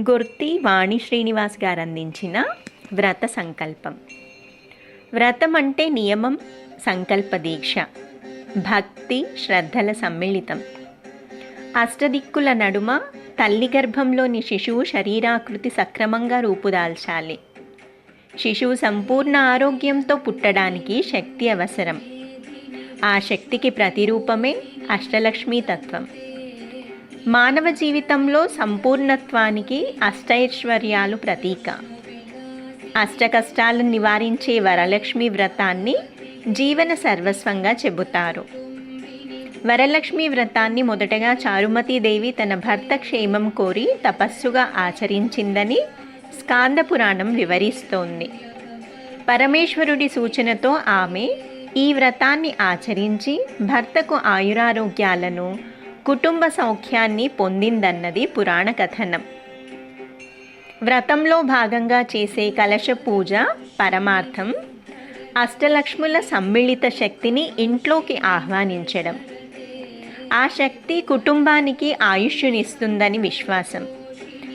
గుర్తి వాణి శ్రీనివాస్ గారు అందించిన వ్రత సంకల్పం. వ్రతం అంటే నియమం సంకల్ప దీక్ష భక్తి శ్రద్ధల సమ్మిళితం. అష్టదిక్కుల నడుమ తల్లి గర్భంలోని శిశువు శరీరాకృతి సక్రమంగా రూపుదాల్చాలి. శిశువు సంపూర్ణ ఆరోగ్యంతో పుట్టడానికి శక్తి అవసరం. ఆ శక్తికి ప్రతిరూపమే అష్టలక్ష్మీ తత్వం. మానవ జీవితంలో సంపూర్ణత్వానికి అష్టైశ్వర్యాలు ప్రతీక. అష్టకష్టాలను నివారించే వరలక్ష్మి వ్రతాన్ని జీవన సర్వస్వంగా చెబుతారు. వరలక్ష్మి వ్రతాన్ని మొదటగా చారుమతీదేవి తన భర్త క్షేమం కోరి తపస్సుగా ఆచరించిందని స్కాంద పురాణం వివరిస్తోంది. పరమేశ్వరుడి సూచనతో ఆమె ఈ వ్రతాన్ని ఆచరించి భర్తకు ఆయురారోగ్యాలను కుటుంబ సౌఖ్యాన్ని పొందిందన్నది పురాణ కథనం. వ్రతంలో భాగంగా చేసే కలశ పూజ పరమార్థం అష్టలక్ష్ముల సమ్మిళిత శక్తిని ఇంట్లోకి ఆహ్వానించడం. ఆ శక్తి కుటుంబానికి ఆయుష్యునిస్తుందని విశ్వాసం.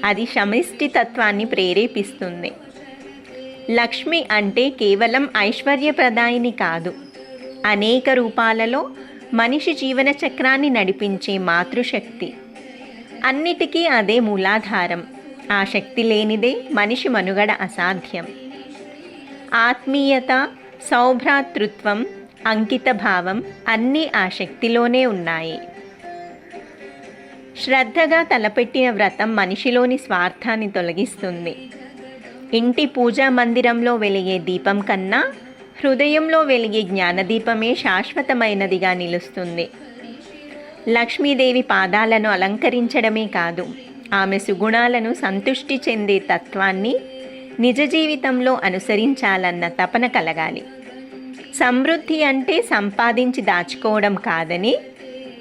అది సమిష్టి తత్వాన్ని ప్రేరేపిస్తుంది. లక్ష్మి అంటే కేవలం ఐశ్వర్యప్రదాయిని కాదు అనేక రూపాలలో మనిషి జీవన చక్రాన్ని నడిపించే మాతృశక్తి. అన్నిటికీ అదే మూలాధారం. ఆ శక్తి లేనిదే మనిషి మనుగడ అసాధ్యం. ఆత్మీయత సౌభ్రాతృత్వం అంకిత భావం అన్నీ ఆ శక్తిలోనే ఉన్నాయి. శ్రద్ధగా తలపెట్టిన వ్రతం మనిషిలోని స్వార్థాన్ని తొలగిస్తుంది. ఇంటి పూజా మందిరంలో వెలిగే దీపం కన్నా హృదయంలో వెలిగే జ్ఞానదీపమే శాశ్వతమైనదిగా నిలుస్తుంది. లక్ష్మీదేవి పాదాలను అలంకరించడమే కాదు ఆమె సుగుణాలను సంతుష్టి చెందే తత్వాన్ని నిజ జీవితంలో అనుసరించాలన్న తపన కలగాలి. సమృద్ధి అంటే సంపాదించి దాచుకోవడం కాదని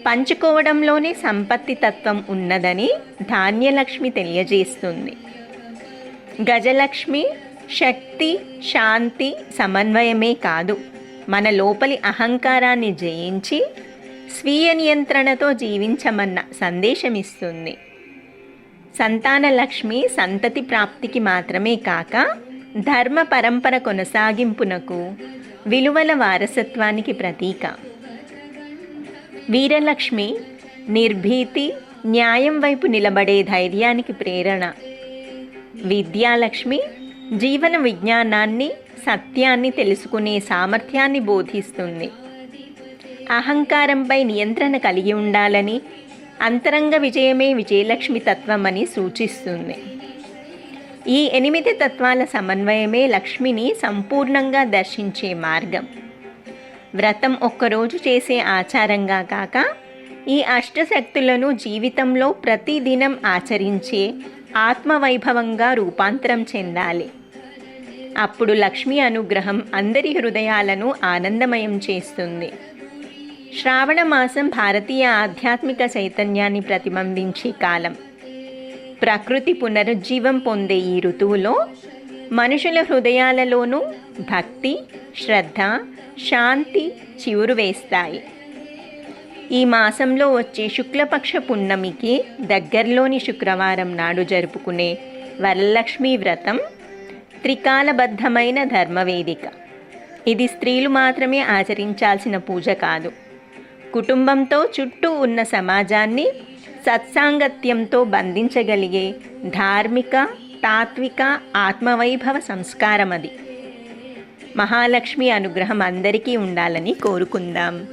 పంచుకోవడంలోనే సంపత్తి తత్వం ఉన్నదని ధాన్యలక్ష్మి తెలియజేస్తుంది. గజలక్ష్మి శక్తి శాంతి సమన్వయమే కాదు. మన లోపలి అహంకారాన్ని జయించి స్వీయ నియంత్రణతో జీవించమన్న సందేశమిస్తుంది. సంతానలక్ష్మి సంతతి ప్రాప్తికి మాత్రమే కాక ధర్మ పరంపర కొనసాగింపునకు విలువల వారసత్వానికి ప్రతీక. వీరలక్ష్మి నిర్భీతి న్యాయం వైపు నిలబడే ధైర్యానికి ప్రేరణ. విద్యాలక్ష్మి జీవన విజ్ఞానాన్ని సత్యాన్ని తెలుసుకునే సామర్థ్యాన్ని బోధిస్తుంది. అహంకారంపై నియంత్రణ కలిగి ఉండాలని అంతరంగ విజయమే విజయలక్ష్మి తత్వం అని సూచిస్తుంది. ఈ ఎనిమిది తత్వాల సమన్వయమే లక్ష్మిని సంపూర్ణంగా దర్శించే మార్గం. వ్రతం ఒక్కరోజు చేసే ఆచారంగా కాక ఈ అష్టశక్తులను జీవితంలో ప్రతిదినం ఆచరించే ఆత్మవైభవంగా రూపాంతరం చెందాలి. అప్పుడు లక్ష్మీ అనుగ్రహం అందరి హృదయాలను ఆనందమయం చేస్తుంది. శ్రావణ మాసం భారతీయ ఆధ్యాత్మిక చైతన్యాన్ని ప్రతిబింబించే కాలం. ప్రకృతి పునరుజ్జీవం పొందే ఈ ఋతువులో మనుషుల హృదయాలలోనూ భక్తి శ్రద్ధ శాంతి చివురు వేస్తాయి. ఈ మాసంలో వచ్చే శుక్లపక్ష పున్నమికి దగ్గరలోని శుక్రవారం నాడు జరుపుకునే వరలక్ష్మి వ్రతం త్రికాలబద్ధమైన ధర్మవేదిక. ఇది స్త్రీలు మాత్రమే ఆచరించాల్సిన పూజ కాదు. కుటుంబంతో చుట్టూ ఉన్న సమాజాన్ని సత్సాంగత్యంతో బంధించగలిగే ధార్మిక తాత్విక ఆత్మవైభవ సంస్కారం అది మహాలక్ష్మి అనుగ్రహం అందరికీ ఉండాలని కోరుకుందాం.